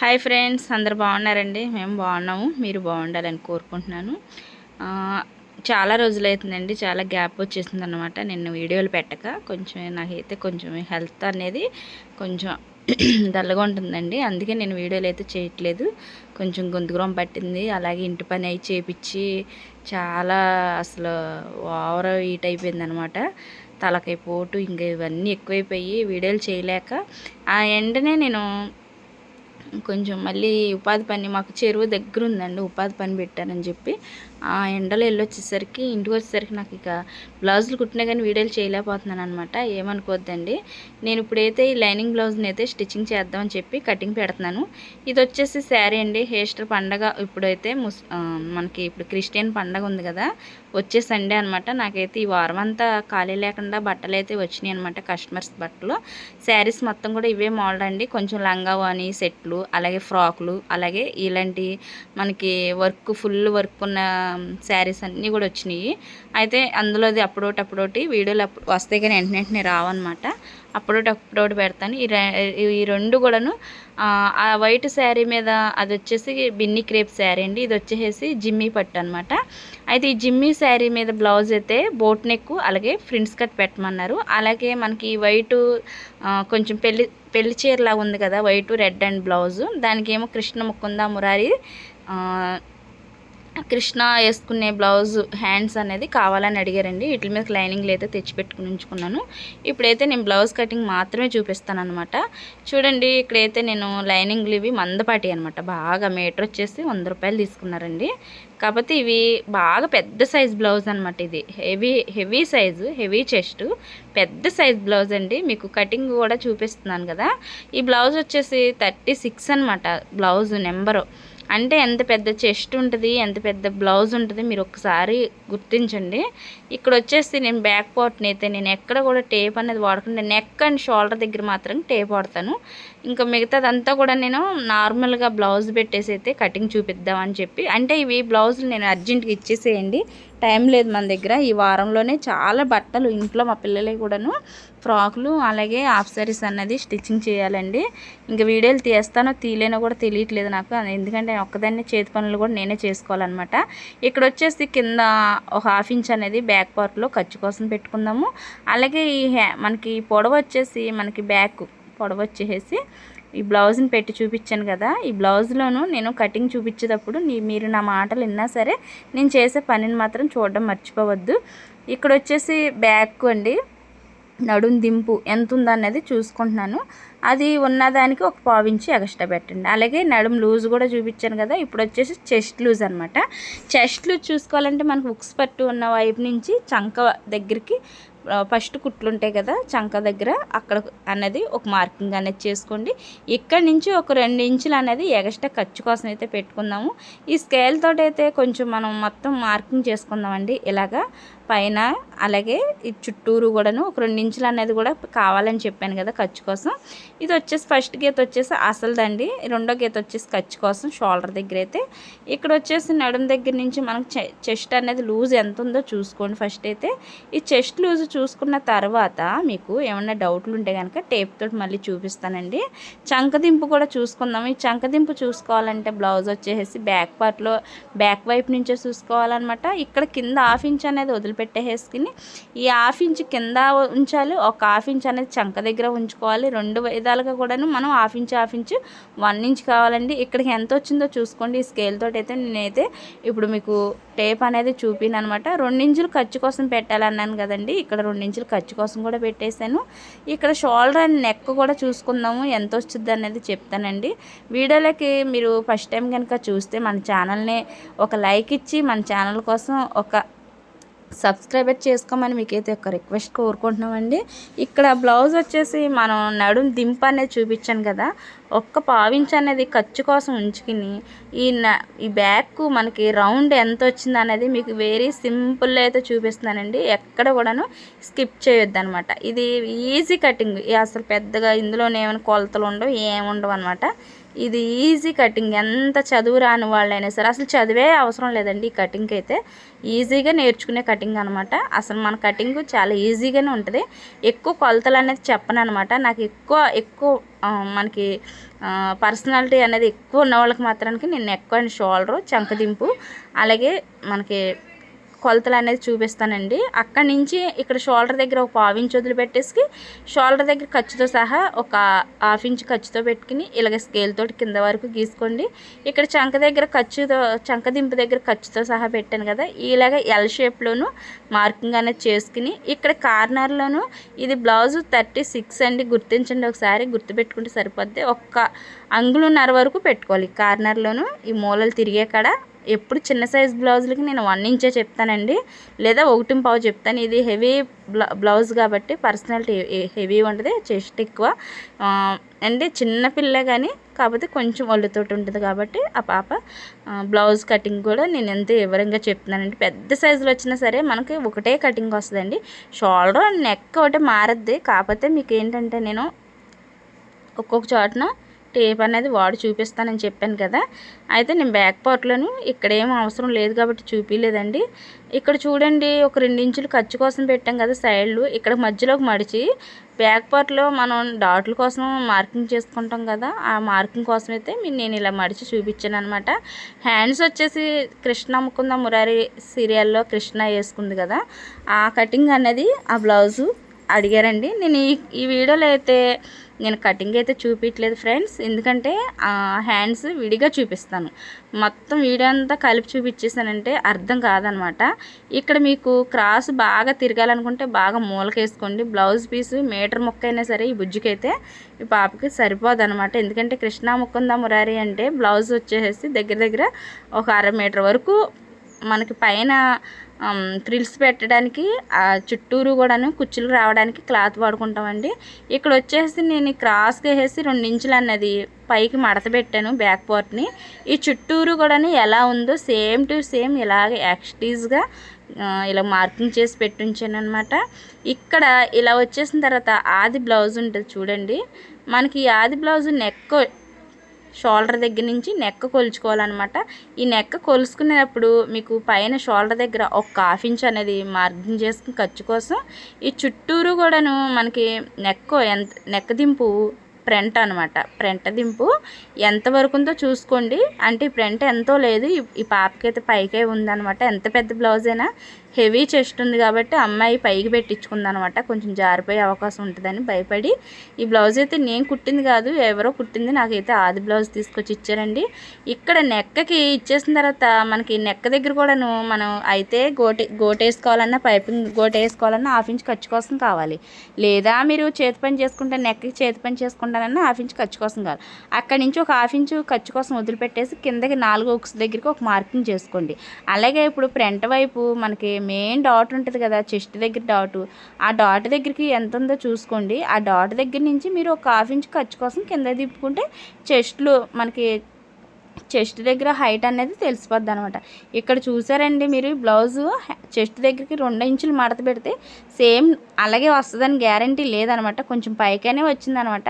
Hi friends అందరు బాగున్నారండి? మేము బాగున్నాము మీరు బాగుండాలని కోరుకుంటున్నాను. చాలా రోజులైతుందండి చాలా గ్యాప్ వచ్చేసింది అనమాట నేను వీడియోలు పెట్టక కొంచెం నాకైతే కొంచెం హెల్త్ అనేది కొంచెం డల్గా ఉంటుందండి. అందుకే నేను వీడియోలు అయితే చేయట్లేదు. కొంచెం గొంతుగురం పట్టింది. అలాగే ఇంటి పని అయి చేపించి చాలా అసలు ఓవర్ హీట్ అయిపోయింది అనమాట తలకాయ పోటు ఇంకా ఇవన్నీ ఎక్కువైపోయి వీడియోలు చేయలేక ఆ ఎండనే నేను కొంచెం మళ్ళీ ఉపాధి పని మాకు చెరువు దగ్గర ఉందండి ఉపాధి పని పెట్టారని చెప్పి. ఆ ఎండలో వెళ్ళొచ్చేసరికి ఇంటికి వచ్చేసరికి నాకు ఇక బ్లౌజులు కుట్టినా కానీ వీడియోలు చేయలేకపోతున్నాను అనమాట ఏమనుకోవద్దండి నేను ఇప్పుడైతే ఈ లైనింగ్ బ్లౌజ్ని అయితే స్టిచ్చింగ్ చేద్దామని చెప్పి కటింగ్ పెడుతున్నాను. ఇది వచ్చేసి శారీ అండి. హేస్టర్ పండగ ఇప్పుడైతే ముస్ మనకి ఇప్పుడు క్రిస్టియన్ పండగ ఉంది కదా వచ్చే సండే అనమాట నాకైతే ఈ వారం అంతా ఖాళీ లేకుండా బట్టలు అయితే వచ్చినాయి అనమాట కస్టమర్స్ బట్టలు. శారీస్ మొత్తం కూడా ఇవే మోడల్ అండి. కొంచెం లంగా అని సెట్లు అలాగే ఫ్రాకులు అలాగే ఇలాంటి మనకి వర్క్ ఫుల్ వర్క్ ఉన్న శారీస్ అన్నీ కూడా వచ్చినాయి. అయితే అందులోది అప్పుడోటి అప్పుడోటి వీడియోలు అప్పుడు వస్తే కానీ వెంటనే వెంటనే రావన్నమాట. అప్పుడోటి అప్పుడోటి పెడతాను. ఈ ఈ రెండు కూడాను ఆ, వైట్ శారీ మీద అది వచ్చేసి బిన్ని క్రేప్ శారీ అండి. ఇది వచ్చేసి జిమ్మీ పట్టు అనమాట అయితే ఈ జిమ్మీ శారీ మీద బ్లౌజ్ అయితే బోట్ నెక్ అలాగే ఫ్రింట్స్ కట్ పెట్టమన్నారు. అలాగే మనకి వైటు కొంచెం పెళ్ళి పెళ్ళి చీరలాగా ఉంది కదా వైటు రెడ్ అండ్ బ్లౌజు. దానికి ఏమో కృష్ణ ముకుంద మురారి కృష్ణ వేసుకునే బ్లౌజ్ హ్యాండ్స్ అనేది కావాలని అడిగారండి. వీటి మీద లైనింగ్లు అయితే తెచ్చిపెట్టుకుని ఉంచుకున్నాను. ఇప్పుడైతే నేను బ్లౌజ్ కటింగ్ మాత్రమే చూపిస్తాను అనమాట చూడండి ఇక్కడైతే నేను లైనింగ్లు ఇవి మందపాటి అనమాట బాగా మీటర్ వచ్చేసి వంద రూపాయలు తీసుకున్నారండి. కాకపోతే ఇవి బాగా పెద్ద సైజ్ బ్లౌజ్ అనమాట ఇది. Heavy heavy size heavy chest. పెద్ద సైజ్ బ్లౌజ్ అండి. మీకు కటింగ్ కూడా చూపిస్తున్నాను కదా. ఈ బ్లౌజ్ వచ్చేసి థర్టీ సిక్స్ అనమాట బ్లౌజ్ నెంబరు. అంటే ఎంత పెద్ద చెస్ట్ ఉంటుంది ఎంత పెద్ద బ్లౌజ్ ఉంటుంది మీరు ఒకసారి గుర్తించండి. ఇక్కడ వచ్చేసి నేను బ్యాక్ పార్ట్ని అయితే నేను ఎక్కడ కూడా టేప్ అనేది వాడకుండా నెక్ అండ్ షోల్డర్ దగ్గర మాత్రం టేప్ వాడతాను. ఇంకా మిగతాదంతా కూడా నేను నార్మల్గా బ్లౌజ్ పెట్టేసి అయితే కటింగ్ చూపిద్దామని చెప్పి అంటే ఇవి బ్లౌజులు నేను అర్జెంట్గా ఇచ్చేసేయండి. టైం లేదు మన దగ్గర. ఈ వారంలోనే చాలా బట్టలు ఇంట్లో మా పిల్లలే కూడాను ఫ్రాకులు అలాగే హాఫ్ సారీస్ అన్నది స్టిచ్చింగ్ చేయాలండి. ఇంకా వీడియోలు తీస్తానో తీలేనో కూడా తెలియట్లేదు నాకు. ఎందుకంటే ఒక్కదాన్ని చేతి పనులు కూడా నేనే చేసుకోవాలన్నమాట. ఇక్కడ వచ్చేసి కింద ఒక హాఫ్ ఇంచ్ అనేది బ్యాక్ పార్ట్లో ఖర్చు కోసం పెట్టుకుందాము. అలాగే ఈ హ్యా మనకి పొడవ వచ్చేసి మనకి బ్యాక్ పొడవ వచ్చేసి ఈ బ్లౌజ్ని పెట్టి చూపించాను కదా ఈ బ్లౌజ్లోను నేను కటింగ్ చూపించేటప్పుడు మీరు నా మాటలు విన్నా సరే నేను చేసే పనిని మాత్రం చూడడం మర్చిపోవద్దు. ఇక్కడ వచ్చేసి బ్యాక్ అండి నడుం దింపు ఎంత ఉందన్నది చూసుకుంటున్నాను. అది ఉన్నదానికి ఒక పావించి ఎక్స్ట్రా పెట్టండి. అలాగే నడుం లూజ్ కూడా చూపించాను కదా ఇప్పుడు వచ్చేసి చెస్ట్ లూజ్ అనమాట చెస్ట్ లూజ్ చూసుకోవాలంటే మనకు ఉక్స్ పట్టు ఉన్న వైపు నుంచి చంక దగ్గరికి ఫస్ట్ కుట్లు ఉంటాయి కదా చంక దగ్గర అక్కడ అన్నది ఒక మార్కింగ్ అనేది చేసుకోండి. ఇక్కడ నుంచి ఒక రెండు ఇంచులు అనేది ఎగస్ట్రా ఖర్చు కోసం అయితే పెట్టుకుందాము. ఈ స్కేల్ తోటి అయితే కొంచెం మనం మొత్తం మార్కింగ్ చేసుకుందామండి. ఇలాగా పైన అలాగే ఈ చుట్టూరు కూడాను ఒక రెండు ఇంచులు అనేది కూడా కావాలని చెప్పాను కదా ఖర్చు కోసం. ఇది వచ్చేసి ఫస్ట్ గీత వచ్చేసి అసలుదండి. రెండో గీత వచ్చేసి ఖర్చు కోసం షోల్డర్ దగ్గర అయితే. ఇక్కడ వచ్చేసి నడుం దగ్గర నుంచి మనకు చెస్ట్ అనేది లూజ్ ఎంత ఉందో చూసుకోండి ఫస్ట్ అయితే. ఈ చెస్ట్ లూజ్ చూసుకున్న తర్వాత మీకు ఏమన్నా డౌట్లు ఉంటే కనుక టేప్ తోటి మళ్ళీ చూపిస్తానండి. చంకదింపు కూడా చూసుకుందాం. ఈ చంకదింపు చూసుకోవాలంటే బ్లౌజ్ వచ్చేసి బ్యాక్ పార్ట్లో బ్యాక్ వైపు నుంచే చూసుకోవాలన్నమాట. ఇక్కడ కింద హాఫ్ ఇంచ్ అనేది పెట్టేసుకుని ఈ హాఫ్ ఇంచ్ కింద ఉంచాలి ఒక హాఫ్ ఇంచ్ అనేది చంక దగ్గర ఉంచుకోవాలి. రెండు విధాలుగా కూడాను మనం half inch half inch one inch కావాలండి. ఇక్కడికి ఎంత వచ్చిందో చూసుకోండి. ఈ స్కేల్ తోటి అయితే నేనైతే ఇప్పుడు మీకు టేప్ అనేది చూపిన అనమాట రెండించులు ఖర్చు కోసం పెట్టాలన్నాను కదండి. ఇక్కడ రెండించులు ఖర్చు కోసం కూడా పెట్టేశాను. ఇక్కడ షోల్డర్ అండ్ నెక్ కూడా చూసుకుందాము. ఎంత వచ్చింది అనేది చెప్తానండి. వీడియోలకి మీరు ఫస్ట్ టైం కనుక చూస్తే మన ఛానల్ని ఒక లైక్ ఇచ్చి మన ఛానల్ కోసం ఒక సబ్స్క్రైబర్ చేసుకోమని మీకైతే ఒక రిక్వెస్ట్ కోరుకుంటున్నామండి. ఇక్కడ బ్లౌజ్ వచ్చేసి మనం నడుం దింప అనేది చూపించాను కదా ఒక్క పావించి అనేది ఖర్చు కోసం ఉంచుకుని ఈ న ఈ బ్యాక్ మనకి రౌండ్ ఎంత వచ్చింది అనేది మీకు వెరీ సింపుల్ అయితే చూపిస్తున్నానండి. ఎక్కడ కూడాను స్కిప్ చేయొద్దు అనమాట ఇది ఈజీ కటింగ్. అసలు పెద్దగా ఇందులో ఏమైనా కొలతలు ఉండవు ఏముండవు అనమాట. ఇది ఈజీ కటింగ్. ఎంత చదువు రాని వాళ్ళైనా సరే అసలు చదివే అవసరం లేదండి ఈ కటింగ్కి అయితే. ఈజీగా నేర్చుకునే కటింగ్ అనమాట. అసలు మన కటింగ్ చాలా ఈజీగానే ఉంటుంది. ఎక్కువ కొలతలు అనేది చెప్పను అనమాట నాకు ఎక్కువ ఎక్కువ మనకి పర్సనాలిటీ అనేది ఎక్కువ ఉన్న వాళ్ళకి మాత్రానికి నేను నెక్ అండ్ చంకదింపు అలాగే మనకి కొలతలు అనేది చూపిస్తానండి. అక్కడి నుంచి ఇక్కడ షోల్డర్ దగ్గర ఒక పావు ఇంచ్ వదిలిపెట్టేసి షోల్డర్ దగ్గర ఖర్చుతో సహా ఒక హాఫ్ ఇంచ్ ఖర్చుతో పెట్టుకుని ఇలాగ స్కేల్ తోటి కింద వరకు గీసుకోండి. ఇక్కడ చంక దగ్గర ఖర్చుతో చంక దింపు దగ్గర ఖర్చుతో సహా పెట్టాను కదా ఇలాగ ఎల్ షేప్లోను మార్కింగ్ అనేది చేసుకుని ఇక్కడ కార్నర్లోను ఇది బ్లౌజ్ థర్టీ సిక్స్ అండి. గుర్తించండి ఒకసారి గుర్తుపెట్టుకుంటే సరిపోద్ది. ఒక్క అంగుళన్నర వరకు పెట్టుకోవాలి కార్నర్లోను ఈ మూలలు తిరిగే కాడ ఎప్పుడు చిన్న సైజ్ బ్లౌజులకి నేను వన్ ఇంచే చెప్తానండి. లేదా ఒకటి పావు చెప్తాను. ఇది హెవీ బ్లౌజ్ కాబట్టి పర్సనాలిటీ హెవీ ఉంటుంది చెస్ట్ ఎక్కువ. అంటే చిన్న పిల్ల కానీ కాకపోతే కొంచెం ఒళ్ళుతోటి ఉంటుంది కాబట్టి ఆ పాప బ్లౌజ్ కటింగ్ కూడా నేను ఎంత వివరంగా చెప్తున్నానండి. పెద్ద సైజులో వచ్చినా సరే మనకి ఒకటే కటింగ్ వస్తుందండి. షోల్డర్ నెక్ ఒకటి మారద్ది. కాకపోతే మీకు ఏంటంటే నేను ఒక్కొక్క చోటన టేప్ అనేది వాడి చూపిస్తానని చెప్పాను కదా. అయితే నేను బ్యాక్ పార్ట్లోను ఇక్కడ ఏం అవసరం లేదు కాబట్టి చూపించలేదండి ఇక్కడ చూడండి ఒక రెండించులు ఖర్చు కోసం పెట్టాం కదా సైడ్లు. ఇక్కడ మధ్యలోకి మడిచి బ్యాక్ పార్ట్లో మనం డాట్ల కోసం మార్కింగ్ చేసుకుంటాం కదా ఆ మార్కింగ్ కోసం అయితే మీ- నేను ఇలా మడిచి చూపించాను అనమాట హ్యాండ్స్ వచ్చేసి కృష్ణ అమ్ముకుందా మురారి సీరియల్లో కృష్ణ వేసుకుంది కదా. ఆ కటింగ్ అనేది ఆ బ్లౌజు అడిగారండి. నేను ఈ ఈ వీడియోలో అయితే నేను కటింగ్ అయితే చూపించలేదు ఫ్రెండ్స్ ఎందుకంటే హ్యాండ్స్ విడిగా చూపిస్తాను. మొత్తం వీడియో అంతా కలిపి చూపించేసానంటే అర్థం కాదనమాట. ఇక్కడ మీకు క్రాస్ బాగా తిరగాలనుకుంటే బాగా మూలకేసుకోండి. బ్లౌజ్ పీస్ మీటర్ ముక్క అయినా సరే ఈ బుజ్జికైతే ఈ పాపకి సరిపోదు అనమాట ఎందుకంటే కృష్ణా ముక్కుందా మురారి అంటే బ్లౌజ్ వచ్చేసి దగ్గర దగ్గర ఒక అర మీటర్ వరకు మనకి పైన ఫ్రిల్స్ పెట్టడానికి ఆ చుట్టూరు కూడాను కుచ్చులు రావడానికి క్లాత్ వాడుకుంటామండి. ఇక్కడ వచ్చేసి నేను క్రాస్గా వేసి రెండు ఇంచులు అన్నది పైకి మడత పెట్టాను బ్యాక్ పార్ట్ని. ఈ చుట్టూరు కూడాను ఎలా ఉందో సేమ్ టు సేమ్ ఇలాగే యాక్స్టీజ్గా ఇలా మార్కింగ్ చేసి పెట్టుంచాను అనమాట ఇక్కడ ఇలా వచ్చేసిన తర్వాత ఆది బ్లౌజ్ ఉంటుంది చూడండి. మనకి ఆది బ్లౌజ్ నెక్ షోల్డర్ దగ్గర నుంచి నెక్ కొలుచుకోవాలన్నమాట. ఈ నెక్ కొలుసుకునేటప్పుడు మీకు పైన షోల్డర్ దగ్గర ఒక హాఫ్ ఇంచ్ అనేది మార్కింగ్ చేసుకుని ఖర్చు కోసం ఈ చుట్టూరు కూడాను మనకి నెక్ ఎంత నెక్క దింపు ఫ్రంట్ అనమాట ఫ్రంట్ దింపు. ఎంత వరకు ఉందో చూసుకోండి. అంటే ఈ ఫ్రంట్ ఎంతో లేదు. ఈ- పాపకైతే పాపకి అయితే పైకే ఉందనమాట ఎంత పెద్ద బ్లౌజ్ అయినా హెవీ చెస్ట్ ఉంది కాబట్టి అమ్మాయి పైకి పెట్టించుకుందనమాట కొంచెం జారిపోయే అవకాశం ఉంటుందని భయపడి. ఈ బ్లౌజ్ అయితే నేను కుట్టింది కాదు ఎవరో కుట్టింది. నాకైతే ఆది బ్లౌజ్ తీసుకొచ్చి ఇచ్చారండి. ఇక్కడ నెక్కకి ఇచ్చేసిన తర్వాత మనకి నెక్క దగ్గర కూడాను మనం అయితే గోటే గోటేసుకోవాలన్నా పైపింగ్ గోటేసుకోవాలన్నా హాఫ్ ఇంచ్ ఖర్చు కోసం కావాలి. లేదా మీరు చేతి పని చేసుకుంటే నెక్కకి చేతి పని చేసుకుంటానన్నా హాఫ్ ఇంచ్ ఖర్చు కోసం కావాలి. అక్కడి నుంచి ఒక హాఫ్ ఇంచు ఖర్చు కోసం వదిలిపెట్టేసి కిందకి నాలుగు ఉక్స్ దగ్గరికి ఒక మార్కింగ్ చేసుకోండి. అలాగే ఇప్పుడు ఫ్రంట్ వైపు మనకి మెయిన్ డాట్ ఉంటుంది కదా చెస్ట్ దగ్గర డాట్. ఆ డాట్ దగ్గరికి ఎంత ఉందో చూసుకోండి. ఆ డాట్ దగ్గర నుంచి మీరు ఒక హాఫ్ ఇంచ్ ఖర్చు కోసం కింద తిప్పుకుంటే చెస్ట్లు మనకి చెస్ట్ దగ్గర హైట్ అనేది తెలిసిపోద్ది అనమాట ఇక్కడ చూసారండి మీరు బ్లౌజు చెస్ట్ దగ్గరికి రెండు ఇంచులు మడత పెడితే సేమ్ అలాగే వస్తుందని గ్యారంటీ లేదనమాట కొంచెం పైకనే వచ్చిందనమాట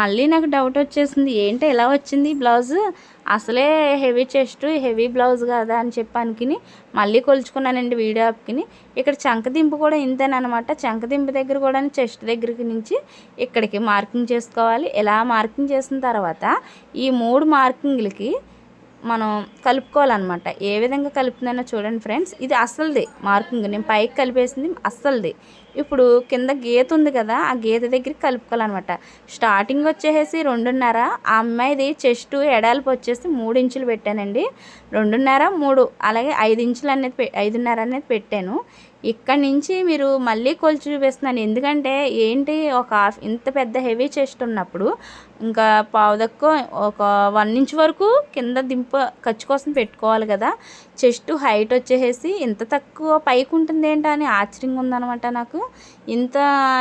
మళ్ళీ నాకు డౌట్ వచ్చేసింది ఏంటి ఎలా వచ్చింది బ్లౌజు? అసలే హెవీ చెస్ట్ హెవీ బ్లౌజ్ కదా అని చెప్పి అనుకుని మళ్ళీ కొలుచుకున్నానండి వీడియో యాప్కిని. ఇక్కడ చంకదింపు కూడా ఇంతేనమాట చంకదింపు దగ్గర కూడా చెస్ట్ దగ్గరికి నుంచి ఇక్కడికి మార్కింగ్ చేసుకోవాలి. ఇలా మార్కింగ్ చేసిన తర్వాత ఈ మూడు మార్కింగ్లకి మనం కలుపుకోవాలన్నమాట. ఏ విధంగా కలుపుతుందనో చూడండి ఫ్రెండ్స్ ఇది అస్సలది మార్కింగ్. నేను పైకి కలిపేసింది అస్సలది. ఇప్పుడు కింద గీత ఉంది కదా ఆ గీత దగ్గరికి కలుపుకోవాలన్నమాట. స్టార్టింగ్ వచ్చేసి రెండున్నర ఆ అమ్మాయిది చెస్ట్ ఎడాలపు వచ్చేసి మూడు ఇంచులు పెట్టానండి. రెండున్నర మూడు అలాగే ఐదు ఇంచులు అనేది పె- ఐదున్నర అనేది పెట్టాను. ఇక్కడ నుంచి మీరు మళ్ళీ కొలిచి చూపిస్తున్నాను. ఎందుకంటే ఏంటి ఒక హాఫ్ ఇంత పెద్ద హెవీ చెస్ట్ ఉన్నప్పుడు ఇంకా పావు ఒక వన్ ఇంచ్ వరకు కింద దింప ఖర్చు కోసం పెట్టుకోవాలి కదా. చెస్ట్ హైట్ వచ్చేసి ఇంత తక్కువ పైకి ఉంటుంది ఏంటని అని ఆశ్చర్యంగా ఉందన్నమాట నాకు. ఇంత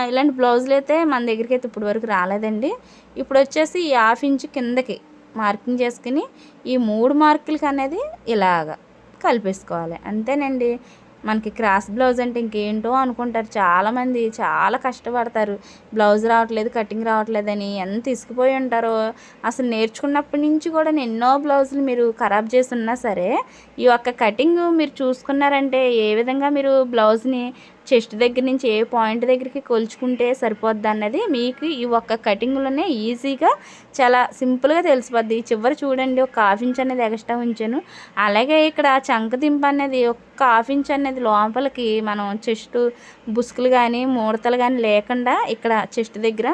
ఇలాంటి బ్లౌజులు అయితే మన దగ్గరికి అయితే ఇప్పుడు వరకు రాలేదండి. ఇప్పుడు వచ్చేసి ఈ హాఫ్ ఇంచ్ కిందకి మార్కింగ్ చేసుకుని ఈ మూడు మార్కులకి అనేది ఇలాగా కలిపేసుకోవాలి. అంతేనండి. మనకి క్రాస్ బ్లౌజ్ అంటే ఇంకేంటో అనుకుంటారు. చాలామంది చాలా కష్టపడతారు. బ్లౌజ్ రావట్లేదు కటింగ్ రావట్లేదని ఎంత తీసుకుపోయి ఉంటారో. అసలు నేర్చుకున్నప్పటి నుంచి కూడా నేను ఎన్నో బ్లౌజులు మీరు ఖరాబ్ చేసి ఉన్నా సరే ఈ ఒక్క కటింగ్ మీరు చూసుకున్నారంటే ఏ విధంగా మీరు బ్లౌజ్ని చెస్ట్ దగ్గర నుంచి ఏ పాయింట్ దగ్గరికి కొలుచుకుంటే సరిపోద్ది అన్నది మీకు ఈ ఒక్క కటింగ్లోనే ఈజీగా చాలా సింపుల్గా తెలిసిపోద్ది. చివరి చూడండి ఒక హాఫ్ ఇంచ్ అనేది ఎక్స్ట్రా ఉంచాను. అలాగే ఇక్కడ చంక దింప అనేది ఒక హాఫ్ ఇంచ్ అనేది లోపలికి మనం చెస్ట్ బుసుకులు కానీ మూడతలు కానీ లేకుండా ఇక్కడ చెస్ట్ దగ్గర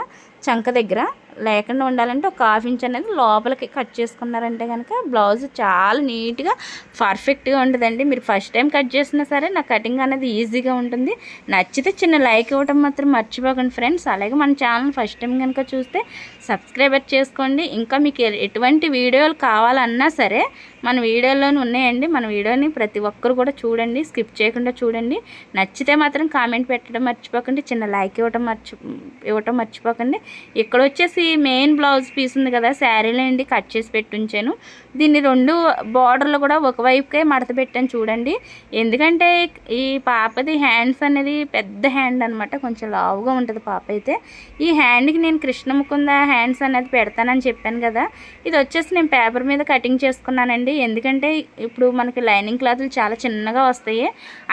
చంక దగ్గర లేకుండా ఉండాలంటే ఒక హాఫ్ ఇంచ్ అనేది లోపలికి కట్ చేసుకున్నారంటే కనుక బ్లౌజ్ చాలా నీట్గా పర్ఫెక్ట్గా ఉంటుందండి. మీరు ఫస్ట్ టైం కట్ చేసినా సరే నా కటింగ్ అనేది ఈజీగా ఉంటుంది. నచ్చితే చిన్న లైక్ ఇవ్వడం మాత్రం మర్చిపోకండి ఫ్రెండ్స్ అలాగే మన ఛానల్ ఫస్ట్ టైం కనుక చూస్తే సబ్స్క్రైబర్ చేసుకోండి. ఇంకా మీకు ఎటువంటి వీడియోలు కావాలన్నా సరే మన వీడియోలోనే ఉన్నాయండి. మన వీడియోని ప్రతి ఒక్కరు కూడా చూడండి. స్కిప్ చేయకుండా చూడండి. నచ్చితే మాత్రం కామెంట్ పెట్టడం మర్చిపోకండి. చిన్న లైక్ ఇవ్వటం మర్చి ఇవ్వటం మర్చిపోకండి. ఇక్కడ వచ్చేసి మెయిన్ బ్లౌజ్ పీస్ ఉంది కదా శారీలో అండి కట్ చేసి పెట్టి ఉంచాను దీన్ని రెండు బార్డర్లు కూడా ఒకవైపుకే మడత పెట్టాను చూడండి. ఎందుకంటే ఈ పాపది హ్యాండ్స్ అనేది పెద్ద హ్యాండ్ అనమాట కొంచెం లావుగా ఉంటుంది పాప అయితే. ఈ హ్యాండ్కి నేను కృష్ణముకుంద హ్యాండ్స్ అనేది పెడతానని చెప్పాను కదా. ఇది వచ్చేసి నేను పేపర్ మీద కటింగ్ చేసుకున్నానండి. ఎందుకంటే ఇప్పుడు మనకి లైనింగ్ క్లాత్లు చాలా చిన్నగా వస్తాయి.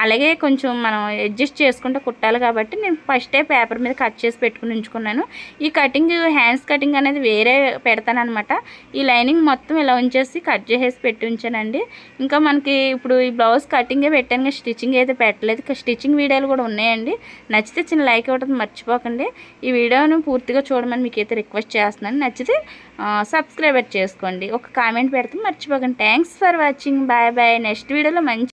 అలాగే కొంచెం మనం అడ్జస్ట్ చేసుకుంటూ కుట్టాలి కాబట్టి నేను ఫస్టే పేపర్ మీద కట్ చేసి పెట్టుకుని ఉంచుకున్నాను. ఈ కటింగ్ హ్యాండ్స్ కటింగ్ అనేది వేరే పెడతానమాట ఈ లైనింగ్ మొత్తం ఇలా ఉంచేసి కట్ చేసేసి పెట్టి ఉంచానండి. ఇంకా మనకి ఇప్పుడు ఈ బ్లౌజ్ కటింగే పెట్టాను కానీ స్టిచ్చింగ్ అయితే పెట్టలేదు. స్టిచ్చింగ్ వీడియోలు కూడా ఉన్నాయండి. నచ్చితే చిన్న లైక్ ఇవ్వడం మర్చిపోకండి. ఈ వీడియోను పూర్తిగా చూడమని మీకు అయితే రిక్వెస్ట్ చేస్తున్నాను. నచ్చితే సబ్స్క్రైబర్ చేసుకోండి. ఒక కామెంట్ పెడితే మర్చిపోకండి. Thanks for watching bye bye next వీడియోలో మంచి